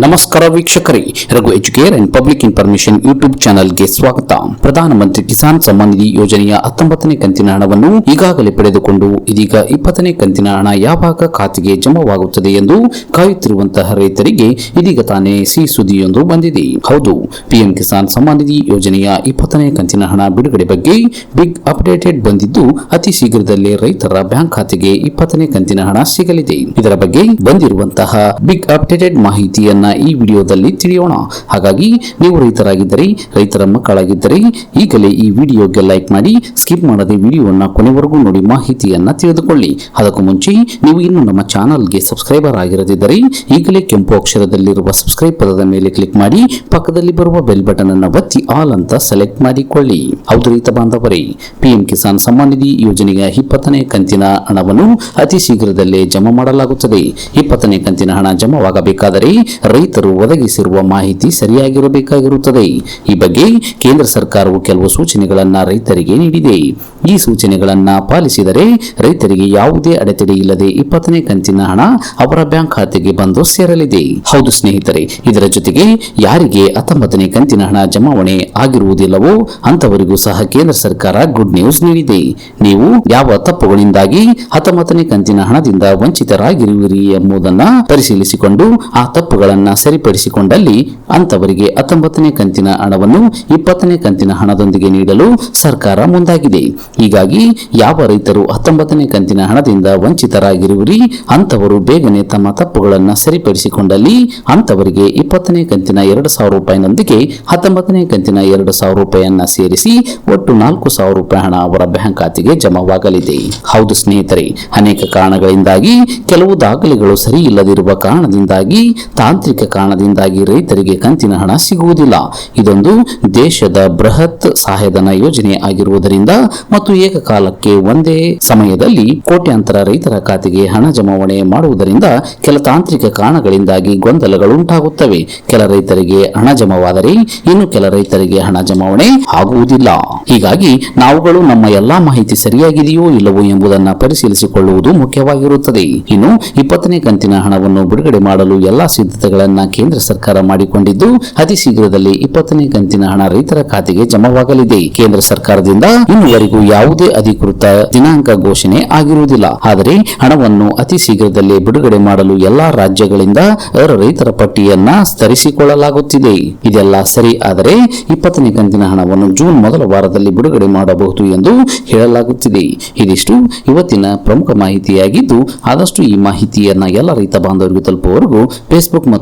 ನಮಸ್ಕಾರ ವೀಕ್ಷಕರೇ, Raghu educare and public information YouTube ಚಾನೆಲ್ಗೆ ಸ್ವಾಗತ. ಪ್ರಧಾನಮಂತ್ರಿ ಕಿಸಾನ್ ಸಮ್ಮಾನ್ ನಿಧಿ ಯೋಜನೆಯ ಹತ್ತೊಂಬತ್ತನೇ ಕಂತಿನ ಹಣವನ್ನು ಈಗಾಗಲೇ ಪಡೆದುಕೊಂಡು ಇದೀಗ ಇಪ್ಪತ್ತನೇ ಕಂತಿನ ಹಣ ಯಾವಾಗ ಖಾತೆಗೆ ಜಮಾವಾಗುತ್ತದೆ ಎಂದು ಕಾಯುತ್ತಿರುವಂತಹ ರೈತರಿಗೆ ಇದೀಗ ತಾನೇ ಸಿ ಸುದ್ದಿಯೊಂದು ಬಂದಿದೆ. ಹೌದು, ಪಿಎಂ ಕಿಸಾನ್ ಸಮ್ಮಾನ್ ನಿಧಿ ಯೋಜನೆಯ ಇಪ್ಪತ್ತನೇ ಕಂತಿನ ಹಣ ಬಿಡುಗಡೆ ಬಗ್ಗೆ ಬಿಗ್ ಅಪ್ಡೇಟೆಡ್ ಬಂದಿದ್ದು, ಅತಿ ಶೀಘ್ರದಲ್ಲೇ ರೈತರ ಬ್ಯಾಂಕ್ ಖಾತೆಗೆ ಇಪ್ಪತ್ತನೇ ಕಂತಿನ ಹಣ ಸಿಗಲಿದೆ. ಇದರ ಬಗ್ಗೆ ಬಂದಿರುವಂತಹ ಬಿಗ್ ಅಪ್ಡೇಟೆಡ್ ಮಾಹಿತಿಯನ್ನ ಈ ವಿಡಿಯೋದಲ್ಲಿ ತಿಳಿಯೋಣ. ಹಾಗಾಗಿ ನೀವು ರೈತರಾಗಿದ್ದರೆ, ರೈತರ ಮಕ್ಕಳಾಗಿದ್ದರೆ, ಈಗಲೇ ಈ ವಿಡಿಯೋಗೆ ಲೈಕ್ ಮಾಡಿ, ಸ್ಕಿಪ್ ಮಾಡದೆ ವಿಡಿಯೋವನ್ನು ಕೊನೆವರೆಗೂ ನೋಡಿ ಮಾಹಿತಿಯನ್ನ ತಿಳಿದುಕೊಳ್ಳಿ. ಅದಕ್ಕೂ ಮುಂಚೆ ನೀವು ಇನ್ನು ನಮ್ಮ ಚಾನಲ್ಗೆ ಸಬ್ಸ್ಕ್ರೈಬರ್ ಆಗಿರದಿದ್ದರೆ ಈಗಲೇ ಕೆಂಪು ಅಕ್ಷರದಲ್ಲಿರುವ ಸಬ್ಸ್ಕ್ರೈಬ್ ಪದದ ಮೇಲೆ ಕ್ಲಿಕ್ ಮಾಡಿ, ಪಕ್ಕದಲ್ಲಿ ಬರುವ ಬೆಲ್ ಬಟನ್ ಅನ್ನು ಒತ್ತಿ ಆಲ್ ಅಂತ ಸೆಲೆಕ್ಟ್ ಮಾಡಿಕೊಳ್ಳಿ. ಹೌದು ರೈತ ಬಾಂಧವರೇ, ಪಿಎಂ ಕಿಸಾನ್ ಸಮ್ಮಾನ್ ನಿಧಿ ಯೋಜನೆಯ ಇಪ್ಪತ್ತನೇ ಕಂತಿನ ಹಣವನ್ನು ಅತಿ ಶೀಘ್ರದಲ್ಲೇ ಜಮಾ ಮಾಡಲಾಗುತ್ತದೆ. ಇಪ್ಪತ್ತನೇ ಕಂತಿನ ಹಣ ಜಮಾವಾಗಬೇಕಾದರೆ ರೈತರು ಒದಗಿಸಿರುವ ಮಾಹಿತಿ ಸರಿಯಾಗಿರಬೇಕಾಗಿರುತ್ತದೆ. ಈ ಬಗ್ಗೆ ಕೇಂದ್ರ ಸರ್ಕಾರವು ಕೆಲವು ಸೂಚನೆಗಳನ್ನು ರೈತರಿಗೆ ನೀಡಿದೆ. ಈ ಸೂಚನೆಗಳನ್ನು ಪಾಲಿಸಿದರೆ ರೈತರಿಗೆ ಯಾವುದೇ ಅಡೆತಡೆ ಇಲ್ಲದೆ ಇಪ್ಪತ್ತನೇ ಕಂತಿನ ಹಣ ಅವರ ಬ್ಯಾಂಕ್ ಖಾತೆಗೆ ಬಂದು ಸೇರಲಿದೆ. ಹೌದು ಸ್ನೇಹಿತರೆ, ಇದರ ಜೊತೆಗೆ ಯಾರಿಗೆ ಹತ್ತೊಂಬತ್ತನೇ ಕಂತಿನ ಹಣ ಜಮಾವಣೆ ಆಗಿರುವುದಿಲ್ಲವೋ ಅಂತವರಿಗೂ ಸಹ ಕೇಂದ್ರ ಸರ್ಕಾರ ಗುಡ್ ನ್ಯೂಸ್ ನೀಡಿದೆ. ನೀವು ಯಾವ ತಪ್ಪುಗಳಿಂದಾಗಿ ಹತ್ತೊಂಬತ್ತನೇ ಕಂತಿನ ಹಣದಿಂದ ವಂಚಿತರಾಗಿರುವಿರಿ ಎಂಬುದನ್ನ ಪರಿಶೀಲಿಸಿಕೊಂಡು ಆ ತಪ್ಪುಗಳನ್ನ ಸರಿಪಡಿಸಿಕೊಂಡಲ್ಲಿ ಅಂತವರಿಗೆ ಹತ್ತೊಂಬತ್ತನೇ ಕಂತಿನ ಹಣವನ್ನು ಇಪ್ಪತ್ತನೇ ಕಂತಿನ ಹಣದೊಂದಿಗೆ ನೀಡಲು ಸರ್ಕಾರ ಮುಂದಾಗಿದೆ. ಹೀಗಾಗಿ ಯಾವ ರೈತರು ಹತ್ತೊಂಬತ್ತನೇ ಕಂತಿನ ಹಣದಿಂದ ವಂಚಿತರಾಗಿರುವಿರಿ ಅಂತವರು ಬೇಗನೆ ತಮ್ಮ ತಪ್ಪುಗಳನ್ನು ಸರಿಪಡಿಸಿಕೊಂಡಲ್ಲಿ ಅಂತವರಿಗೆ ಇಪ್ಪತ್ತನೇ ಕಂತಿನ ಎರಡು ಸಾವಿರ ರೂಪಾಯಿನೊಂದಿಗೆ ಹತ್ತೊಂಬತ್ತನೇ ಕಂತಿನ ಎರಡು ಸಾವಿರ ರೂಪಾಯಿಯನ್ನ ಸೇರಿಸಿ ಒಟ್ಟು ನಾಲ್ಕು ಸಾವಿರ ರೂಪಾಯಿ ಹಣ ಅವರ ಬ್ಯಾಂಕ್ ಖಾತೆಗೆ ಜಮಾವಾಗಲಿದೆ. ಹೌದು ಸ್ನೇಹಿತರೆ, ಅನೇಕ ಕಾರಣಗಳಿಂದಾಗಿ ಕೆಲವು ದಾಖಲೆಗಳು ಸರಿ ಇಲ್ಲದಿರುವ ಕಾರಣದಿಂದಾಗಿ ತಾಂತ್ರಿಕ ಕಾರಣದಿಂದಾಗಿ ರೈತರಿಗೆ ಕಂತಿನ ಹಣ ಸಿಗುವುದಿಲ್ಲ. ಇದೊಂದು ದೇಶದ ಬೃಹತ್ ಸಹಾಯಧನ ಯೋಜನೆ ಆಗಿರುವುದರಿಂದ ಮತ್ತು ಏಕಕಾಲಕ್ಕೆ ಒಂದೇ ಸಮಯದಲ್ಲಿ ಕೋಟ್ಯಾಂತರ ರೈತರ ಖಾತೆಗೆ ಹಣ ಜಮಾವಣೆ ಮಾಡುವುದರಿಂದ ಕೆಲ ತಾಂತ್ರಿಕ ಕಾರಣಗಳಿಂದಾಗಿ ಗೊಂದಲಗಳು ಉಂಟಾಗುತ್ತವೆ. ಕೆಲ ರೈತರಿಗೆ ಹಣ ಜಮಾವಾದರೆ ಇನ್ನು ಕೆಲ ರೈತರಿಗೆ ಹಣ ಜಮಾವಣೆ ಆಗುವುದಿಲ್ಲ. ಹೀಗಾಗಿ ನಾವುಗಳು ನಮ್ಮ ಎಲ್ಲಾ ಮಾಹಿತಿ ಸರಿಯಾಗಿದೆಯೋ ಇಲ್ಲವೋ ಎಂಬುದನ್ನ ಪರಿಶೀಲಿಸಿಕೊಳ್ಳುವುದು ಮುಖ್ಯವಾಗಿರುತ್ತದೆ. ಇನ್ನು ಇಪ್ಪತ್ತನೇ ಕಂತಿನ ಹಣವನ್ನು ಬಿಡುಗಡೆ ಮಾಡಲು ಎಲ್ಲಾ ಸಿದ್ಧತೆಗಳನ್ನ ಕೇಂದ್ರ ಸರ್ಕಾರ ಮಾಡಿಕೊಂಡಿದ್ದು, ಅತಿ ಶೀಘ್ರದಲ್ಲಿ ಇಪ್ಪತ್ತನೇ ಕಂತಿನ ಹಣ ರೈತರ ಖಾತೆಗೆ ಜಮಾವಾಗಲಿದೆ. ಕೇಂದ್ರ ಸರ್ಕಾರದಿಂದ ಇನ್ನುವರೆಗೂ ಯಾವುದೇ ಅಧಿಕೃತ ದಿನಾಂಕ ಘೋಷಣೆ ಆಗಿರುವುದಿಲ್ಲ. ಆದರೆ, ಹಣವನ್ನು ಅತಿ ಶೀಘ್ರದಲ್ಲೇ ಬಿಡುಗಡೆ ಮಾಡಲು ಎಲ್ಲಾ ರಾಜ್ಯಗಳಿಂದ ರೈತರ ಪಟ್ಟಿಯನ್ನ ಸ್ತರಿಸಿಕೊಳ್ಳಲಾಗುತ್ತಿದೆ ಇದೆಲ್ಲ ಸರಿ, ಆದರೆ ಇಪ್ಪತ್ತನೇ ಕಂತಿನ ಹಣವನ್ನು ಜೂನ್ ಮೊದಲ ವಾರದಲ್ಲಿ ಬಿಡುಗಡೆ ಮಾಡಬಹುದು ಎಂದು ಹೇಳಲಾಗುತ್ತಿದೆ. ಇದಿಷ್ಟು ಇವತ್ತಿನ ಪ್ರಮುಖ ಮಾಹಿತಿಯಾಗಿದ್ದು, ಆದಷ್ಟು ಈ ಮಾಹಿತಿಯನ್ನ ಎಲ್ಲ ರೈತ ಬಾಂಧವರಿಗೆ ತಲುಪುವವರೆಗೂ ಫೇಸ್ಬುಕ್ ಮತ್ತು